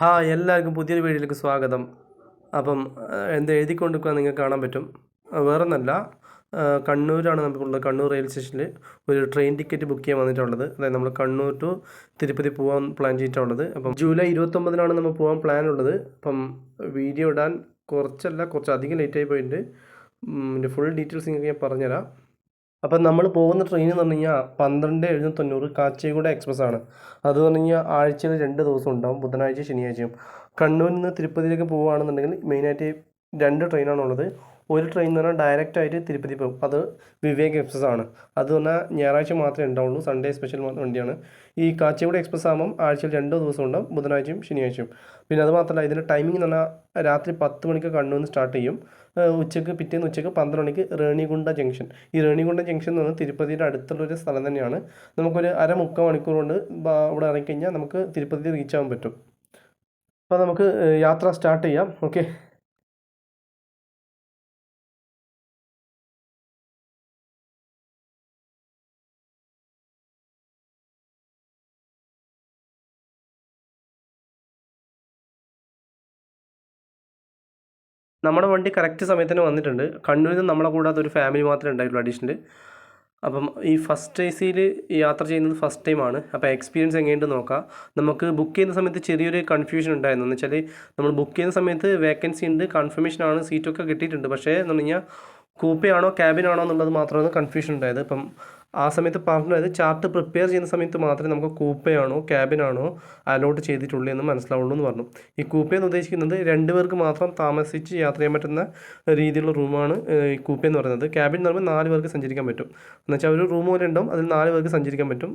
ഹാ എല്ലാവർക്കും പുതിയൊരു വീഡിയോയിലേക്ക് സ്വാഗതം. അപ്പം എന്ത് എഴുതിക്കൊണ്ടിരിക്കുക നിങ്ങൾക്ക് കാണാൻ പറ്റും. വേറൊന്നല്ല കണ്ണൂരാണ് നമുക്കുള്ളത് കണ്ണൂർ റെയിൽവേ സ്റ്റേഷനിൽ ഒരു ട്രെയിൻ ടിക്കറ്റ് ബുക്ക് ചെയ്യാൻ വന്നിട്ടുള്ളത്. അതായത് നമ്മൾ കണ്ണൂർ ടു തിരുപ്പതി പോകാൻ പ്ലാൻ ചെയ്തിട്ടുള്ളത്. അപ്പം ജൂലൈ ഇരുപത്തൊമ്പതിനാണ് നമ്മൾ പോകാൻ പ്ലാൻ ഉള്ളത്. അപ്പം വീഡിയോ ഇടാൻ കുറച്ചല്ല കുറച്ച് അധികം ലേറ്റായി പോയിട്ടുണ്ട്. ഫുൾ ഡീറ്റെയിൽസ് നിങ്ങൾക്ക് ഞാൻ പറഞ്ഞുതരാം. അപ്പം നമ്മൾ പോകുന്ന ട്രെയിൻ എന്ന് പറഞ്ഞു കഴിഞ്ഞാൽ പന്ത്രണ്ട് എഴുന്നൂറ്റി തൊണ്ണൂറ് കാച്ചിയഗുഡ എക്സ്പ്രസ് ആണ്. അത് പറഞ്ഞു കഴിഞ്ഞാൽ ആഴ്ചയിൽ രണ്ട് ദിവസം ഉണ്ടാവും ബുധനാഴ്ച ശനിയാഴ്ചയും. കണ്ണൂരിൽ നിന്ന് തിരുപ്പതിയിലേക്ക് പോവുകയാണെന്നുണ്ടെങ്കിൽ മെയിനായിട്ട് രണ്ട് ട്രെയിനാണുള്ളത് ഒരു ട്രെയിൻ എന്ന് പറഞ്ഞാൽ ഡയറക്റ്റ് ആയിട്ട് തിരുപ്പതി പോകും അത് വിവേക് എക്സ്പ്രസ് ആണ്. അത് പറഞ്ഞാൽ ഞായറാഴ്ച മാത്രമേ ഉണ്ടാവുള്ളൂ. സൺഡേ സ്പെഷ്യൽ വണ്ടിയാണ്. ഈ കാച്ചിയഗുഡ എക്സ്പ്രസ് ആകുമ്പം ആഴ്ചയിൽ രണ്ടോ ദിവസം ഉണ്ടാവും. ബുധനാഴ്ചയും ശനിയാഴ്ചയും. പിന്നെ അത് മാത്രമല്ല ഇതിന്റെ ടൈമിംഗ് എന്ന് പറഞ്ഞാൽ രാത്രി പത്ത് മണിക്ക് കണ്ണൂരിൽ നിന്ന് സ്റ്റാർട്ട് ചെയ്യും ഉച്ചയ്ക്ക് പിറ്റേന്ന് ഉച്ചയ്ക്ക് പന്ത്രണ്ട് മണിക്ക് റേണിഗുണ്ട ജംഗ്ഷൻ ഈ റേണിഗുണ്ട ജംഗ്ഷൻ എന്ന് പറഞ്ഞാൽ തിരുപ്പതിയുടെ അടുത്തുള്ളൊരു സ്ഥലം തന്നെയാണ്. നമുക്കൊരു അര മുക്കാൽ മണിക്കൂർ കൊണ്ട് ഇവിടെ ഇറങ്ങിക്കഴിഞ്ഞാൽ നമുക്ക് തിരുപ്പതി റീച്ച് ആകാൻ പറ്റും. അപ്പോൾ നമുക്ക് യാത്ര സ്റ്റാർട്ട് ചെയ്യാം. ഓക്കെ നമ്മുടെ വണ്ടി കറക്റ്റ് സമയത്തിന് വന്നിട്ടുണ്ട്. കണ്ണൂരിൽ നിന്ന് നമ്മളെ കൂടാതെ ഒരു ഫാമിലി മാത്രമേ ഉണ്ടായിട്ടുള്ളൂ അഡീഷണൽ അപ്പം ഈ ഫസ്റ്റ് എ സിയിൽ യാത്ര ചെയ്യുന്നത് ഫസ്റ്റ് ടൈമാണ് അപ്പോൾ എക്സ്പീരിയൻസ് എങ്ങനെയുണ്ട് നോക്കാം. നമുക്ക് ബുക്ക് ചെയ്യുന്ന സമയത്ത് ചെറിയൊരു കൺഫ്യൂഷൻ ഉണ്ടായിരുന്നു. എന്ന് വെച്ചാൽ നമ്മൾ ബുക്ക് ചെയ്യുന്ന സമയത്ത് വേക്കൻസി ഉണ്ട് കൺഫർമേഷൻ ആണ് സീറ്റൊക്കെ കിട്ടിയിട്ടുണ്ട്. പക്ഷേ എന്ന് പറഞ്ഞു കഴിഞ്ഞാൽ കൂപ്പയാണോ ക്യാബിനാണോ എന്നുള്ളത് മാത്രമാണ് കൺഫ്യൂഷൻ ഉണ്ടായത്. അപ്പം ആ സമയത്ത് പറഞ്ഞത് ചാർട്ട് പ്രിപ്പയർ ചെയ്യുന്ന സമയത്ത് മാത്രമേ നമുക്ക് കൂപ്പയാണോ ക്യാബിനാണോ അലോട്ട് ചെയ്തിട്ടുള്ളൂ എന്ന് മനസ്സിലാവുള്ളൂ എന്ന് പറഞ്ഞു. ഈ കൂപ്പ എന്ന് ഉദ്ദേശിക്കുന്നത് രണ്ട് പേർക്ക് മാത്രം താമസിച്ച് യാത്ര ചെയ്യാൻ പറ്റുന്ന രീതിയിലുള്ള റൂമാണ് ഈ കൂപ്പ എന്ന് പറയുന്നത്. ക്യാബിൻ എന്ന് പറയുമ്പോൾ നാല് പേർക്ക് സഞ്ചരിക്കാൻ പറ്റും. എന്നുവെച്ചാൽ ഒരു റൂം പോലെ ഉണ്ടാവും അതിൽ നാല് പേർക്ക് സഞ്ചരിക്കാൻ പറ്റും.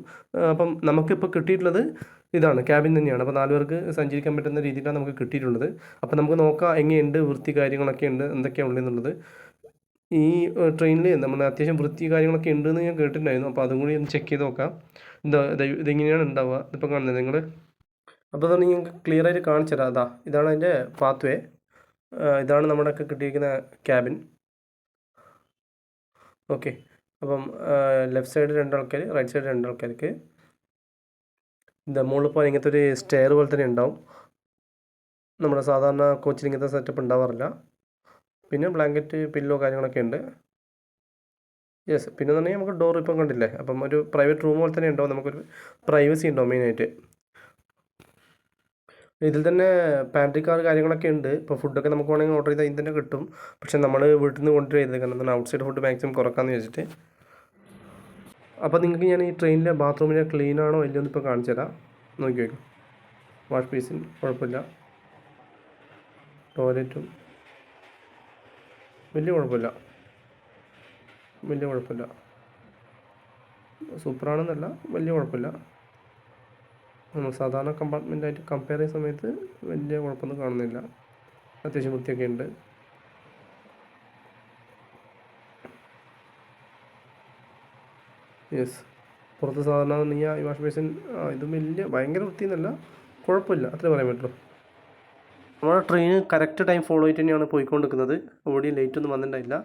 അപ്പം നമുക്കിപ്പോൾ കിട്ടിയിട്ടുള്ളത് ഇതാണ്. ക്യാബിൻ തന്നെയാണ്. അപ്പോൾ നാല് പേർക്ക് സഞ്ചരിക്കാൻ പറ്റുന്ന രീതിയിലാണ് നമുക്ക് കിട്ടിയിട്ടുള്ളത്. അപ്പോൾ നമുക്ക് നോക്കാം എങ്ങനെയുണ്ട് വൃത്തി കാര്യങ്ങളൊക്കെ ഉണ്ട് എന്തൊക്കെയാണ് ഉള്ളതെന്നുള്ളത്. ഈ ട്രെയിനിൽ നമ്മൾ അത്യാവശ്യം വൃത്തി കാര്യങ്ങളൊക്കെ ഉണ്ടെന്ന് ഞാൻ കേട്ടിട്ടുണ്ടായിരുന്നു. അപ്പോൾ അതും കൂടി ഒന്ന് ചെക്ക് ചെയ്ത് നോക്കാം. എന്താ ഇത് ഇതെങ്ങനെയാണ് ഉണ്ടാവുക? ഇതിപ്പോൾ കാണുന്നത് നിങ്ങൾ അപ്പോൾ അതാണ് നിങ്ങൾക്ക് ക്ലിയർ ആയിട്ട് കാണിച്ചു തരാം. അതാ ഇതാണ് അതിന്റെ പാത്ത് വേ ഇതാണ് നമ്മുടെ കിട്ടിയിരിക്കുന്ന ക്യാബിൻ ഓക്കെ അപ്പം ലെഫ്റ്റ് സൈഡ് രണ്ടാൾക്കാർ റൈറ്റ് സൈഡ് രണ്ടാൾക്കാർക്ക് എന്താ മുകളിൽ പോകാൻ ഇങ്ങനത്തെ ഒരു സ്റ്റെയർ പോലെ തന്നെ ഉണ്ടാവും. നമ്മുടെ സാധാരണ കോച്ചിൽ ഇങ്ങനത്തെ സെറ്റപ്പ് ഉണ്ടാവാറില്ല. പിന്നെ ബ്ലാങ്കറ്റ് പില്ലോ കാര്യങ്ങളൊക്കെ ഉണ്ട്. യെസ് പിന്നെ തന്നെ നമുക്ക് ഡോർ ഇപ്പം കണ്ടില്ലേ? അപ്പം ഒരു പ്രൈവറ്റ് റൂം പോലെ തന്നെ ഉണ്ടാവും. നമുക്കൊരു പ്രൈവസി ഉണ്ടാവും മെയിനായിട്ട് ഇതിൽ തന്നെ പാൻട്രി കാർ കാര്യങ്ങളൊക്കെ ഉണ്ട്. ഇപ്പോൾ ഫുഡൊക്കെ നമുക്ക് വേണമെങ്കിൽ ഓർഡർ ചെയ്താൽ ഇതിൽ തന്നെ കിട്ടും. പക്ഷെ നമ്മൾ വീട്ടിൽ നിന്ന് കൊണ്ടുവരും ചെയ്തത് കാരണം ഔട്ട് സൈഡ് ഫുഡ് മാക്സിമം കുറക്കാമെന്ന് വെച്ചിട്ട് അപ്പോൾ നിങ്ങൾക്ക് ഞാൻ ഈ ട്രെയിനിലെ ബാത്റൂമിലെ ക്ലീൻ ആണോ ഇല്ലയോ എന്ന് ഇപ്പോൾ കാണിച്ചു തരാം. നോക്കി വയ്ക്കും വാഷ് ബേസിൻ കുഴപ്പമില്ല. ടോയ്ലറ്റും വലിയ കുഴപ്പമില്ല. വലിയ കുഴപ്പമില്ല. സൂപ്പറാണെന്നല്ല വലിയ കുഴപ്പമില്ല. നമ്മൾ സാധാരണ കമ്പാർട്ട്മെന്റായിട്ട് കമ്പയർ ചെയ്യുന്ന സമയത്ത് വലിയ കുഴപ്പമൊന്നും കാണുന്നില്ല. അത്യാവശ്യം വൃത്തിയൊക്കെ ഉണ്ട്. യെസ് പുറത്ത് സാധാരണ നീ ഈ വാഷ് ബേസിൻ ആ ഇതും വലിയ ഭയങ്കര വൃത്തിയെന്നല്ല കുഴപ്പമില്ല. അത്രേ പറയാൻ പറ്റുള്ളൂ. നമ്മുടെ ട്രെയിൻ കറക്റ്റ് ടൈം ഫോളോ ആയിട്ട് തന്നെയാണ് പോയിക്കൊണ്ടിരിക്കുന്നത്. ഓടി ലേറ്റ് ഒന്നും വന്നിട്ടുണ്ടായില്ല.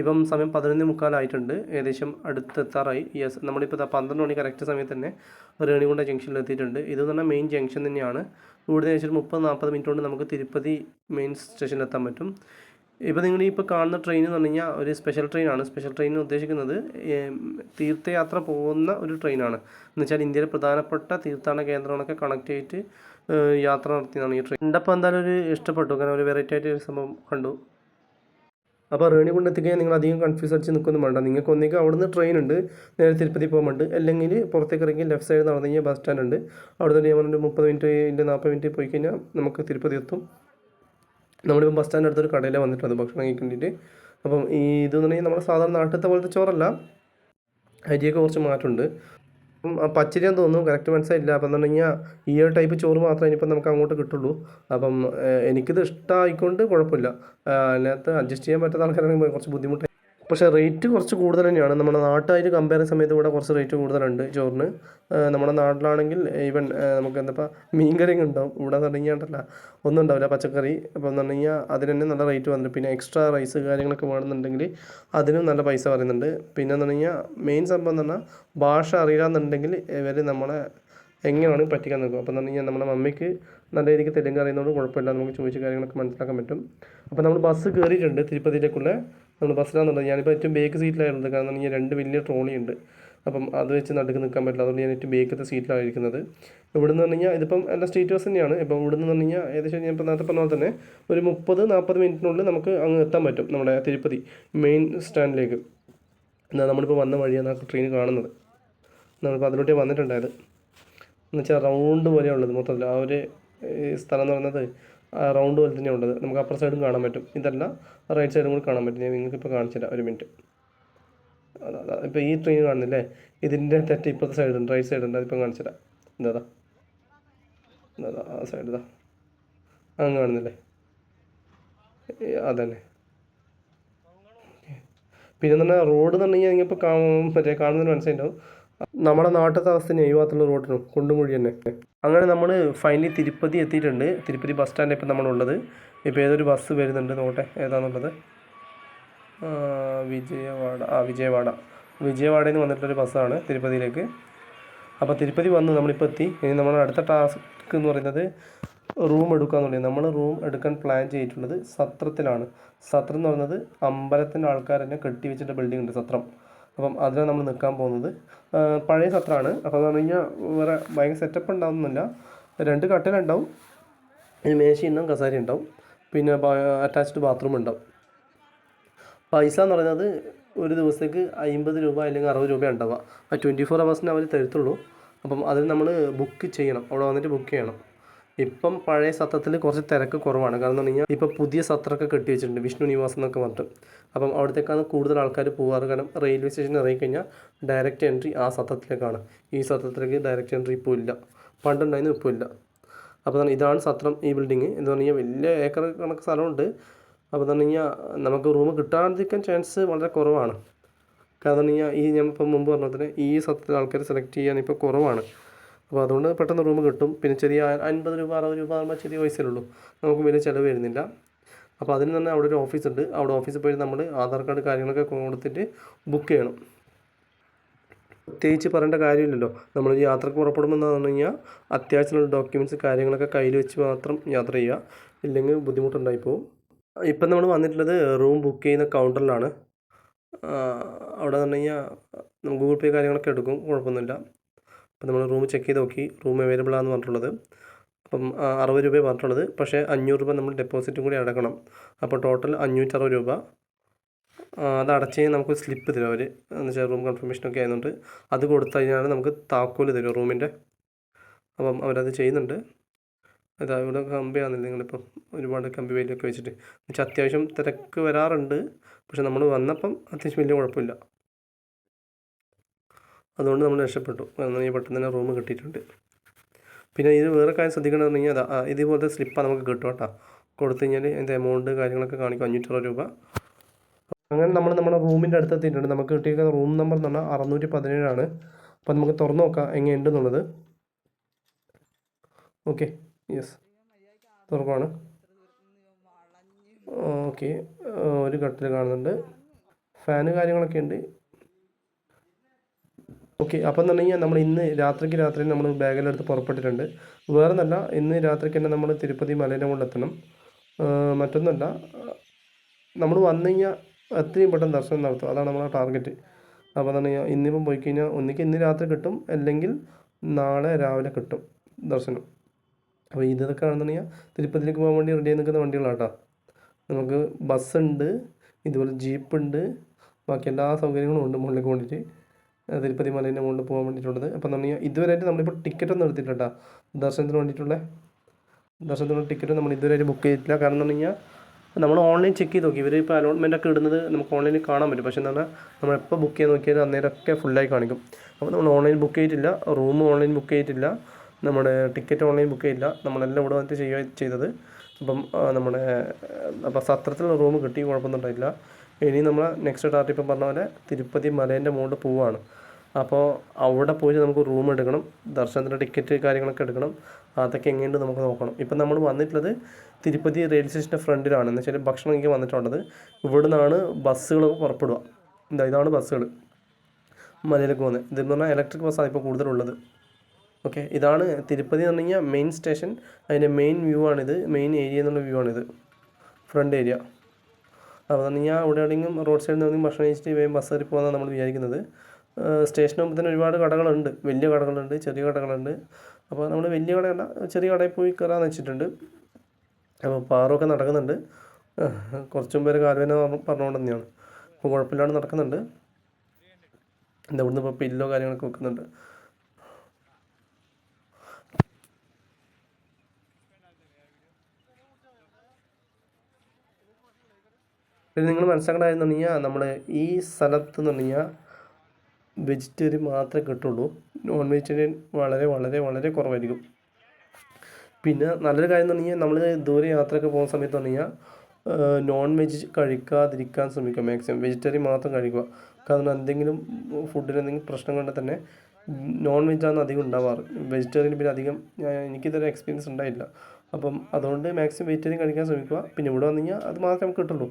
ഇപ്പം സമയം പതിനൊന്ന് മുക്കാലായിട്ടുണ്ട് ഏകദേശം അടുത്തെത്താറായി യെസ് നമ്മളിപ്പോൾ പന്ത്രണ്ട് മണി കറക്റ്റ് സമയത്ത് തന്നെ റേണികുണ്ട ജംഗ്ഷനിൽ എത്തിയിട്ടുണ്ട്. ഇത് പറഞ്ഞാൽ മെയിൻ ജംഗ്ഷൻ തന്നെയാണ്. ഇവിടുന്ന് ഏകദേശം മുപ്പത് നാൽപ്പത് മിനിറ്റ് കൊണ്ട് നമുക്ക് തിരുപ്പതി മെയിൻ സ്റ്റേഷനിൽ എത്താൻ പറ്റും. ഇപ്പോൾ നിങ്ങൾ ഇപ്പോൾ കാണുന്ന ട്രെയിൻ എന്ന് പറഞ്ഞു കഴിഞ്ഞാൽ ഒരു സ്പെഷ്യൽ ട്രെയിനാണ് സ്പെഷ്യൽ ട്രെയിൻ ഉദ്ദേശിക്കുന്നത് തീർത്ഥയാത്ര പോകുന്ന ഒരു ട്രെയിനാണ് എന്ന് വെച്ചാൽ ഇന്ത്യയിലെ പ്രധാനപ്പെട്ട തീർത്ഥാടന കേന്ദ്രങ്ങളൊക്കെ കണക്ട് ചെയ്തിട്ട് യാത്ര നടത്തിയതാണ് ഈ ട്രെയിൻ കണ്ടപ്പോൾ എന്തായാലും ഒരു ഇഷ്ടപ്പെട്ടു. കാരണം ഒരു വെറൈറ്റി ആയിട്ട് ഒരു സംഭവം കണ്ടു. അപ്പോൾ റേണി കൊണ്ട് എത്തിക്കഴിഞ്ഞാൽ നിങ്ങൾ അധികം കൺഫ്യൂസ് അടിച്ച് നിൽക്കൊന്നും വേണ്ട. നിങ്ങൾക്ക് ഒന്നെങ്കിൽ അവിടുന്ന് ട്രെയിൻ ഉണ്ട്. നേരെ തിരുപ്പതി പോകുന്നുണ്ട് അല്ലെങ്കിൽ പുറത്തേക്ക് ഇറങ്ങി ലെഫ്റ്റ് സൈഡ് നടന്നു കഴിഞ്ഞാൽ ബസ് സ്റ്റാൻഡ് ഉണ്ട്. അവിടെ നിന്ന് ഞാൻ ഒരു മുപ്പത് മിനിറ്റ് ഇല്ല നാൽപ്പത് മിനിറ്റ് പോയി കഴിഞ്ഞാൽ നമുക്ക് തിരുപ്പതി എത്തും. നമ്മളിപ്പോൾ ബസ് സ്റ്റാൻഡ് അടുത്തൊരു കടയിലേ വന്നിട്ടുണ്ട് ഭക്ഷണം കഴിക്കാൻ വേണ്ടിയിട്ട്. അപ്പം ഈ ഇതെന്ന് പറഞ്ഞാൽ നമ്മുടെ സാധാരണ നാട്ടിലത്തെ പോലത്തെ ചോറല്ല. അരിയൊക്കെ കുറച്ച് മാറ്റമുണ്ട്. പച്ചരിയാന്ന് തോന്നുന്നു. കറക്റ്റ് മനസ്സിലായില്ല. അപ്പം എന്ന് പറഞ്ഞു കഴിഞ്ഞാൽ ഈ ഒരു ടൈപ്പ് ചോറ് മാത്രമേ ഇനിയിപ്പം നമുക്ക് അങ്ങോട്ട് കിട്ടുള്ളൂ. അപ്പം എനിക്കിത് ഇഷ്ടമായിക്കൊണ്ട് കുഴപ്പമില്ല. അതിനകത്ത് അഡ്ജസ്റ്റ് ചെയ്യാൻ പറ്റാത്ത ആൾക്കാരാണെങ്കിൽ കുറച്ച് ബുദ്ധിമുട്ടായി പക്ഷേ റേറ്റ് കുറച്ച് കൂടുതൽ തന്നെയാണ്. നമ്മുടെ നാട്ടായിട്ട് കമ്പയർ ചെയ്യുന്ന സമയത്ത് ഇവിടെ കുറച്ച് റേറ്റ് കൂടുതലുണ്ട് ചോറിന്. നമ്മുടെ നാട്ടിലാണെങ്കിൽ ഈവൻ നമുക്ക് എന്താ മീൻകറി ഉണ്ടാവും. ഇവിടെ എന്ന് പറഞ്ഞു കഴിഞ്ഞാൽ ഒന്നും ഉണ്ടാവില്ല. പച്ചക്കറി അപ്പോൾ എന്ന് പറഞ്ഞു കഴിഞ്ഞാൽ അതിന് തന്നെ നല്ല റേറ്റ് വന്നിട്ടുണ്ട്. പിന്നെ എക്സ്ട്രാ റൈസ് കാര്യങ്ങളൊക്കെ വേണമെന്നുണ്ടെങ്കിൽ അതിനും നല്ല പൈസ പറയുന്നുണ്ട്. പിന്നെ എന്ന് പറഞ്ഞു കഴിഞ്ഞാൽ മെയിൻ സംഭവം എന്ന് പറഞ്ഞാൽ ഭാഷ അറിയില്ല എന്നുണ്ടെങ്കിൽ ഇവർ നമ്മളെ എങ്ങനെയാണ് പറ്റിക്കാൻ നോക്കും അപ്പോൾ എന്ന് പറഞ്ഞു കഴിഞ്ഞാൽ നമ്മുടെ മമ്മിക്ക് നല്ല രീതിക്ക് തെലുങ്ക് അറിയുന്നതുകൊണ്ട് കുഴപ്പമില്ല. നമുക്ക് ചോദിച്ച കാര്യങ്ങളൊക്കെ മനസ്സിലാക്കാൻ പറ്റും. അപ്പോൾ നമ്മൾ ബസ് കയറിയിട്ടുണ്ട് തിരുപ്പതിയിലേക്കുള്ള. നമ്മൾ ബസ്സിലാണെന്നുണ്ടെങ്കിൽ ഞാനിപ്പോൾ ഏറ്റവും ബേക്ക് സീറ്റിലായിരുന്നത് കാരണം ഞാൻ രണ്ട് വലിയ ട്രോളി ഉണ്ട്. അപ്പം അത് വെച്ച് നടുക്ക് നിൽക്കാൻ പറ്റില്ല. അതുകൊണ്ട് ഞാൻ ഏറ്റവും ബേക്കത്തെ സീറ്റിലാണ് ഇരിക്കുന്നത്. ഇവിടെ നിന്ന് പറഞ്ഞു കഴിഞ്ഞാൽ ഇതിപ്പം എല്ലാ സ്റ്റേറ്റ് ബസ് തന്നെയാണ്. ഇപ്പം ഇവിടെ നിന്ന് പറഞ്ഞു കഴിഞ്ഞാൽ ഏകദേശം ഞാൻ ഇപ്പോൾ നേരത്തെ പറഞ്ഞ പോലെ തന്നെ ഒരു മുപ്പത് നാൽപ്പത് മിനിറ്റിനുള്ളിൽ നമുക്ക് അങ്ങ് എത്താൻ പറ്റും നമ്മുടെ തിരുപ്പതി മെയിൻ സ്റ്റാൻഡിലേക്ക് എന്നാൽ നമ്മളിപ്പോൾ വന്ന വഴിയാണ് ആ ട്രെയിൻ കാണുന്നത്. നമ്മളിപ്പോൾ അതിലോട്ടേ വന്നിട്ടുണ്ടായത്. എന്ന് വെച്ചാൽ റൗണ്ട് പോലെയുള്ളത് മൊത്തത്തിൽ ആ ഒരു സ്ഥലം എന്ന് പറയുന്നത് റൗണ്ട് പോലെ തന്നെ ഉള്ളത്. നമുക്ക് അപ്പർ സൈഡും കാണാൻ പറ്റും. ഇതല്ല റൈറ്റ് സൈഡും കൂടി കാണാൻ പറ്റും. ഞാൻ നിങ്ങൾക്ക് ഇപ്പോൾ കാണിച്ചു തരാം ഒരു മിനിറ്റ് ഇപ്പോൾ ഈ ട്രെയിൻ കാണുന്നില്ലേ? ഇതിന്റെ തെറ്റ് ഇപ്പോഴത്തെ സൈഡ് ഉണ്ട് റൈറ്റ് സൈഡ് ഉണ്ട്. അതിപ്പം കാണിച്ചു തരാം എന്താ എന്താ ആ സൈഡ് ഇതാ. അങ്ങ് കാണുന്നില്ലേ? അതന്നെ. പിന്നെ പറഞ്ഞാൽ റോഡ് എന്ന് പറഞ്ഞാൽ ഇപ്പോൾ കാ മറ്റേ കാണുന്നതിന് മനസ്സിലായിട്ടുണ്ടാവും. നമ്മുടെ നാട്ടിലത്തെ അവസ്ഥ തന്നെ ഈ ഭാഗത്തുള്ള റോഡിനും കുണ്ടുമുഴി തന്നെ. അങ്ങനെ നമ്മൾ ഫൈനലി തിരുപ്പതി എത്തിയിട്ടുണ്ട്. തിരുപ്പതി ബസ് സ്റ്റാൻഡിൽ ഇപ്പം നമ്മളുള്ളത്. ഇപ്പോൾ ഏതൊരു ബസ് വരുന്നുണ്ട് നോട്ടെ ഏതാണെന്നുള്ളത് വിജയവാഡ. ആ വിജയവാഡ. വിജയവാഡയിൽ നിന്ന് വന്നിട്ടൊരു ബസ്സാണ് തിരുപ്പതിയിലേക്ക്. അപ്പോൾ തിരുപ്പതി വന്ന് നമ്മളിപ്പോൾ എത്തി. ഇനി നമ്മുടെ അടുത്ത ടാസ്ക് എന്ന് പറയുന്നത് റൂം എടുക്കുക എന്നുള്ളത് നമ്മൾ റൂം എടുക്കാൻ പ്ലാൻ ചെയ്തിട്ടുള്ളത് സത്രത്തിലാണ്. സത്രം എന്ന് പറയുന്നത് അമ്പലത്തിന്റെ ആൾക്കാർ തന്നെ കെട്ടി വെച്ചിട്ട് ബിൽഡിംഗ് ഉണ്ട് സത്രം. അപ്പം അതിലാണ് നമ്മൾ നിൽക്കാൻ പോകുന്നത്. പഴയ സത്രമാണ്. അപ്പോൾ എന്ന് പറഞ്ഞു കഴിഞ്ഞാൽ വേറെ ഭയങ്കര സെറ്റപ്പ് ഉണ്ടാവുന്നില്ല രണ്ട് കട്ടിലുണ്ടാവും മേശ ഉണ്ടാവും കസേരയും ഉണ്ടാവും. പിന്നെ അറ്റാച്ച്ഡ് ബാത്റൂം ഉണ്ടാവും. പൈസ എന്ന് പറയുന്നത് ഒരു ദിവസത്തേക്ക് അമ്പത് രൂപ അല്ലെങ്കിൽ അറുപത് രൂപ ഉണ്ടാവുക. ആ ട്വന്റി ഫോർ അവേഴ്സിന് അവർ തരത്തുള്ളൂ. അപ്പം അതിന് നമ്മൾ ബുക്ക് ചെയ്യണം. അവിടെ വന്നിട്ട് ബുക്ക് ചെയ്യണം. ഇപ്പം പഴയ സത്രത്തിൽ കുറച്ച് തിരക്ക് കുറവാണ്. കാരണം എന്ന് പറഞ്ഞാൽ ഇപ്പം പുതിയ സത്രമൊക്കെ കെട്ടി വെച്ചിട്ടുണ്ട്. വിഷ്ണു നിവാസം എന്നൊക്കെ പറഞ്ഞിട്ട്. അപ്പം അവിടത്തേക്കാണ് കൂടുതൽ ആൾക്കാർ പോകാറ് കാരണം റെയിൽവേ സ്റ്റേഷനിൽ ഇറങ്ങിക്കഴിഞ്ഞാൽ ഡയറക്റ്റ് എൻട്രി ആ സത്രത്തിലേക്കാണ്. ഈ സത്രത്തിലേക്ക് ഡയറക്റ്റ് എൻട്രി ഇപ്പോൾ ഇല്ല. പണ്ടുണ്ടായിരുന്നു ഇപ്പോൾ ഇല്ല. അപ്പോൾ ഇതാണ് സത്രം ഈ ബിൽഡിങ് എന്ന് പറഞ്ഞു വലിയ ഏക്കർ കണക്ക് സ്ഥലമുണ്ട്. അപ്പോൾ എന്ന് കഴിഞ്ഞാൽ നമുക്ക് റൂം കിട്ടാതിരിക്കാൻ ചാൻസ് വളരെ കുറവാണ്. കാരണം എന്ന് കഴിഞ്ഞാൽ ഈ ഞാൻ ഇപ്പം മുമ്പ് പറഞ്ഞ ഈ സത്രത്തിൽ ആൾക്കാർ സെലക്ട് ചെയ്യാൻ ഇപ്പോൾ കുറവാണ്. അപ്പോൾ അതുകൊണ്ട് പെട്ടെന്ന് റൂം കിട്ടും. പിന്നെ ചെറിയ അൻപത് രൂപ അറുപത് രൂപ ആകുമ്പോൾ ചെറിയ പൈസയുള്ളൂ നമുക്ക് വലിയ ചിലവ് വരുന്നില്ല. അപ്പോൾ അതിന് തന്നെ അവിടെ ഒരു ഓഫീസ് ഉണ്ട്. അവിടെ ഓഫീസിൽ പോയി നമ്മൾ ആധാർ കാർഡ് കാര്യങ്ങളൊക്കെ കൊടുത്തിട്ട് ബുക്ക് ചെയ്യണം. പ്രത്യേകിച്ച് പറയേണ്ട കാര്യമില്ലല്ലോ. നമ്മൾ യാത്രയ്ക്ക് പുറപ്പെടുമെന്ന് എന്ന് പറഞ്ഞു കഴിഞ്ഞാൽ അത്യാവശ്യമുള്ള ഡോക്യുമെന്റ്സ് കാര്യങ്ങളൊക്കെ കയ്യിൽ വെച്ച് മാത്രം യാത്ര ചെയ്യുക. ഇല്ലെങ്കിൽ ബുദ്ധിമുട്ടുണ്ടായി പോകും. ഇപ്പം നമ്മൾ വന്നിട്ടുള്ളത് റൂം ബുക്ക് ചെയ്യുന്ന കൗണ്ടറിലാണ് അവിടെ നിന്ന് കഴിഞ്ഞാൽ നമുക്ക് ഗൂഗിൾ പേ കാര്യങ്ങളൊക്കെ എടുക്കും. കുഴപ്പമൊന്നുമില്ല. അപ്പം നമ്മൾ റൂം ചെക്ക് ചെയ്ത് നോക്കി റൂം അവൈലബിൾ ആണെന്ന് പറഞ്ഞിട്ടുള്ളത്. അപ്പം അറുപത് രൂപയെ പറഞ്ഞിട്ടുള്ളത്. പക്ഷേ അഞ്ഞൂറ് രൂപ നമ്മൾ ഡെപ്പോസിറ്റും കൂടി അടക്കണം. അപ്പോൾ ടോട്ടൽ അഞ്ഞൂറ്ററുപത് രൂപ. അത് അടച്ച് കഴിഞ്ഞാൽ നമുക്ക് സ്ലിപ്പ് തരും അവർ എന്ന് വെച്ചാൽ റൂം കൺഫർമേഷനൊക്കെ ആയതുകൊണ്ട് അത് കൊടുത്തു കഴിഞ്ഞാൽ നമുക്ക് താക്കോൽ തരും റൂമിന്റെ. അപ്പം അവരത് ചെയ്യുന്നുണ്ട്. ഇതാ ഇവിടെ കമ്പിയാണെന്നില്ല നിങ്ങളിപ്പം ഒരുപാട് കമ്പി വേലിയൊക്കെ വെച്ചിട്ട്. എന്നുവെച്ചാൽ അത്യാവശ്യം തിരക്ക് വരാറുണ്ട്. പക്ഷെ നമ്മൾ വന്നപ്പം അത്യാവശ്യം വലിയ കുഴപ്പമില്ല. അതുകൊണ്ട് നമ്മൾ രക്ഷപ്പെട്ടു. കാരണം ഈ പെട്ടെന്ന് തന്നെ റൂം കിട്ടിയിട്ടുണ്ട്. പിന്നെ ഇത് വേറെ കാര്യം ശ്രദ്ധിക്കണമെന്ന് പറഞ്ഞു കഴിഞ്ഞാൽ അതാ ഇതുപോലത്തെ സ്ലിപ്പാണ് നമുക്ക് കിട്ടും കേട്ടോ. കൊടുത്തു കഴിഞ്ഞാൽ അതിന്റെ എമൗണ്ട് കാര്യങ്ങളൊക്കെ കാണിക്കും. അഞ്ഞൂറ്ററുപത് രൂപ. അങ്ങനെ നമ്മൾ നമ്മുടെ റൂമിന്റെ അടുത്ത് എത്തിയിട്ടുണ്ട്. നമുക്ക് കിട്ടിയിരിക്കുന്ന റൂം നമ്പർ എന്ന് പറഞ്ഞാൽ അറുന്നൂറ്റി പതിനേഴാണ് അപ്പോൾ നമുക്ക് തുറന്നു നോക്കാം എങ്ങനെയുണ്ട് എന്നുള്ളത് ഓക്കെ യെസ് തുറക്കുവാണ്. ഓക്കെ ഒരു കട്ടിൽ കാണുന്നുണ്ട്. ഫാന് കാര്യങ്ങളൊക്കെ ഉണ്ട്. ഓക്കെ അപ്പം എന്ന് പറഞ്ഞു കഴിഞ്ഞാൽ നമ്മൾ ഇന്ന് രാത്രിക്ക് രാത്രി നമ്മൾ ബാഗിലെടുത്ത് പുറപ്പെട്ടിട്ടുണ്ട്. വേറെ ഒന്നല്ല ഇന്ന് രാത്രിക്ക് തന്നെ നമ്മൾ തിരുപ്പതി മലേന്റെ മുകളിൽ എത്തണം. മറ്റൊന്നല്ല നമ്മൾ വന്നു കഴിഞ്ഞാൽ എത്രയും പെട്ടെന്ന് ദർശനം നടത്തും. അതാണ് നമ്മളെ ടാർഗറ്റ്. അപ്പോൾ പറഞ്ഞാൽ ഇന്നിപ്പം പോയി കഴിഞ്ഞാൽ ഒന്നിക്ക് ഇന്ന് രാത്രി കിട്ടും അല്ലെങ്കിൽ നാളെ രാവിലെ കിട്ടും ദർശനം. അപ്പോൾ ഇതൊക്കെ ആണെന്ന് പറഞ്ഞാൽ തിരുപ്പതിയിലേക്ക് പോകാൻ വേണ്ടി റെഡി ആയി നിൽക്കുന്ന വണ്ടികളാണ് കേട്ടോ നമുക്ക് ബസ്സുണ്ട് ഇതുപോലെ ജീപ്പ് ഉണ്ട് ബാക്കി എല്ലാ സൗകര്യങ്ങളും ഉണ്ട് മുകളിലേക്ക് വേണ്ടിയിട്ട് തിരുപ്പതി മലേന്റെ മുകളിൽ പോകാൻ വേണ്ടിയിട്ടുള്ളത്. അപ്പം നമ്മൾ ഇതുവരെയായിട്ട് നമ്മളിപ്പോൾ ടിക്കറ്റ് ഒന്നും എടുത്തിട്ടില്ല ദർശനത്തിന് വേണ്ടിയിട്ടുള്ള ദർശനത്തിനുള്ള ടിക്കറ്റ് നമ്മൾ ഇതുവരെയായിട്ട് ബുക്ക് ചെയ്തിട്ടില്ല. കാരണം എന്ന് പറഞ്ഞു കഴിഞ്ഞാൽ നമ്മൾ ഓൺലൈൻ ചെക്ക് ചെയ്ത് നോക്കി. ഇവർ ഇപ്പോൾ അലോട്ട്മെന്റ് ഒക്കെ ഇടുന്നത് നമുക്ക് ഓൺലൈനിൽ കാണാൻ പറ്റും. പക്ഷേ എന്ന് പറഞ്ഞാൽ നമ്മൾ എപ്പോൾ ബുക്ക് ചെയ്ത് നോക്കിയാൽ അന്നേരമൊക്കെ ഫുള്ളായി കാണിക്കും. അപ്പോൾ നമ്മൾ ഓൺലൈൻ ബുക്ക് ചെയ്തിട്ടില്ല. റൂം ഓൺലൈൻ ബുക്ക് ചെയ്തിട്ടില്ല. നമ്മുടെ ടിക്കറ്റ് ഓൺലൈൻ ബുക്ക് ചെയ്തില്ല നമ്മളെല്ലാം ഇവിടെ വന്നിട്ട് ചെയ്യുക ചെയ്തത്. അപ്പം നമ്മുടെ അപ്പം സത്രത്തിലുള്ള റൂം കിട്ടി. കുഴപ്പമൊന്നും ഉണ്ടായില്ല ഇനി നമ്മൾ നെക്സ്റ്റ് ടാർട്ട് ഇപ്പം പറഞ്ഞ പോലെ തിരുപ്പതി മലേന്റെ മുകളിൽ പോവുകയാണ് അപ്പോൾ അവിടെ പോയി നമുക്ക് റൂം എടുക്കണം ദർശനത്തിന്റെ ടിക്കറ്റ് കാര്യങ്ങളൊക്കെ എടുക്കണം അതൊക്കെ എങ്ങനെയുണ്ട് നമുക്ക് നോക്കണം. ഇപ്പം നമ്മൾ വന്നിട്ടുള്ളത് തിരുപ്പതി റെയിൽവേ സ്റ്റേഷന്റെ ഫ്രണ്ടിലാണ്. എന്ന് വെച്ചാൽ ഭക്ഷണം എനിക്ക് വന്നിട്ടുള്ളത്. ഇവിടെ നിന്നാണ് ബസ്സുകളൊക്കെ പുറപ്പെടുക. എന്താ ഇതാണ് ബസ്സുകൾ. മലയിലേക്ക് പോകുന്നത്. ഇതെന്ന് പറഞ്ഞാൽ ഇലക്ട്രിക് ബസ്സാണ് ഇപ്പോൾ കൂടുതലുള്ളത്. ഓക്കെ ഇതാണ് തിരുപ്പതി എന്ന് പറഞ്ഞു കഴിഞ്ഞാൽ മെയിൻ സ്റ്റേഷൻ അതിന്റെ മെയിൻ വ്യൂ ആണിത്. മെയിൻ ഏരിയ എന്നുള്ള വ്യൂ ആണിത്. ഫ്രണ്ട് ഏരിയ അപ്പോൾ ആ അവിടെ എവിടെയെങ്കിലും റോഡ് സൈഡിൽ നിന്ന് ഭക്ഷണം കഴിച്ചിട്ട് വേഗം ബസ് കയറി പോകുന്നതാണ് നമ്മൾ വിചാരിക്കുന്നത്. സ്റ്റേഷനാകുമ്പോൾ തന്നെ ഒരുപാട് കടകളുണ്ട്. വലിയ കടകളുണ്ട് ചെറിയ കടകളുണ്ട്. അപ്പോൾ നമ്മൾ വലിയ കടയല്ല ചെറിയ കടയിൽ പോയി കയറാമെന്ന് വെച്ചിട്ടുണ്ട്. അപ്പോൾ പാറൊക്കെ നടക്കുന്നുണ്ട്. കുറച്ചും പേര് കാലുവേന പറഞ്ഞുകൊണ്ട് തന്നെയാണ്. അപ്പോൾ കുഴപ്പമില്ലാണ്ട് നടക്കുന്നുണ്ട്. എന്താ ഇവിടുന്ന് ഇപ്പോൾ പില്ലോ കാര്യങ്ങളൊക്കെ വെക്കുന്നുണ്ട്. പിന്നെ നിങ്ങൾ മനസ്സിലാക്കേണ്ട കാര്യം എന്ന് പറഞ്ഞു നമ്മൾ ഈ സ്ഥലത്ത് എന്ന് പറഞ്ഞു വെജിറ്റേറിയൻ മാത്രമേ കിട്ടുള്ളൂ. നോൺ വെജിറ്റേറിയൻ വളരെ വളരെ വളരെ കുറവായിരിക്കും. പിന്നെ നല്ലൊരു കാര്യം എന്ന് നമ്മൾ ദൂരെ യാത്രയൊക്കെ പോകുന്ന സമയത്ത് പറഞ്ഞു നോൺ വെജ് കഴിക്കാതിരിക്കാൻ ശ്രമിക്കുക മാക്സിമം വെജിറ്റേറിയൻ മാത്രം കഴിക്കുക. കാരണം എന്തെങ്കിലും ഫുഡിന് എന്തെങ്കിലും പ്രശ്നം കൊണ്ട് തന്നെ നോൺ വെജാണ് അധികം ഉണ്ടാവാറ്. വെജിറ്റേറിയൻ പിന്നെ അധികം എനിക്ക് ഇതൊരു എക്സ്പീരിയൻസ് ഉണ്ടായില്ല. അപ്പം അതുകൊണ്ട് മാക്സിമം വെജിറ്റേറിയൻ കഴിക്കാൻ ശ്രമിക്കുക. പിന്നെ ഇവിടെ വന്നു കഴിഞ്ഞാൽ അത് മാത്രമേ കിട്ടുള്ളൂ.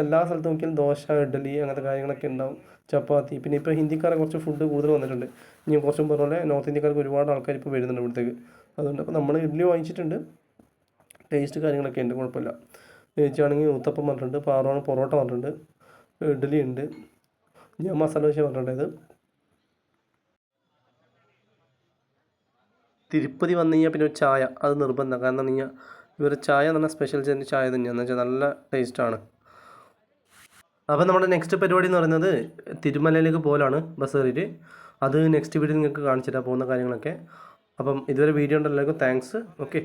എല്ലാ സ്ഥലത്തും നോക്കിയാലും ദോശ ഇഡ്ഡലി അങ്ങനത്തെ കാര്യങ്ങളൊക്കെ ഉണ്ടാവും. ചപ്പാത്തി. പിന്നെ ഇപ്പോൾ ഹിന്ദിക്കാരെ കുറച്ച് ഫുഡ് കൂടുതൽ വന്നിട്ടുണ്ട്. ഇനി കുറച്ചും പറഞ്ഞ പോലെ നോർത്ത് ഇന്ത്യക്കാർക്ക് ഒരുപാട് ആൾക്കാർ ഇപ്പോൾ വരുന്നുണ്ട് ഇവിടത്തേക്ക്. അതുകൊണ്ട് അപ്പോൾ നമ്മൾ ഇഡ്ഡലി വാങ്ങിച്ചിട്ടുണ്ട്. ടേസ്റ്റ് കാര്യങ്ങളൊക്കെ ഉണ്ട് കുഴപ്പമില്ല. ചേച്ചിയാണെങ്കിൽ ഉത്തപ്പം പറഞ്ഞിട്ടുണ്ട് പാറോണ് പൊറോട്ട പറഞ്ഞിട്ടുണ്ട് ഇഡ്ഡലി ഉണ്ട്. ഞാൻ മസാല ദോശ പറഞ്ഞിട്ടുണ്ട് തിരുപ്പതി വന്നു കഴിഞ്ഞാൽ പിന്നെ ചായ. അത് നിർബന്ധം. കാരണം കഴിഞ്ഞാൽ ഇവരുടെ ചായ എന്ന് പറഞ്ഞാൽ സ്പെഷ്യൽ ചായ തന്നെയാണ് എന്ന് വെച്ചാൽ നല്ല ടേസ്റ്റാണ് അപ്പോൾ നമ്മുടെ നെക്സ്റ്റ് പരിപാടി എന്ന് പറയുന്നത് തിരുമലയിലേക്ക് പോലാണ് ബസ് കയറിയിട്ട്. അത് നെക്സ്റ്റ് വീഡിയോ നിങ്ങൾക്ക് കാണിച്ചു തരാം പോകുന്ന കാര്യങ്ങളൊക്കെ. അപ്പം ഇതുവരെ വീഡിയോ ഉണ്ടല്ലോ താങ്ക്സ് ഓക്കെ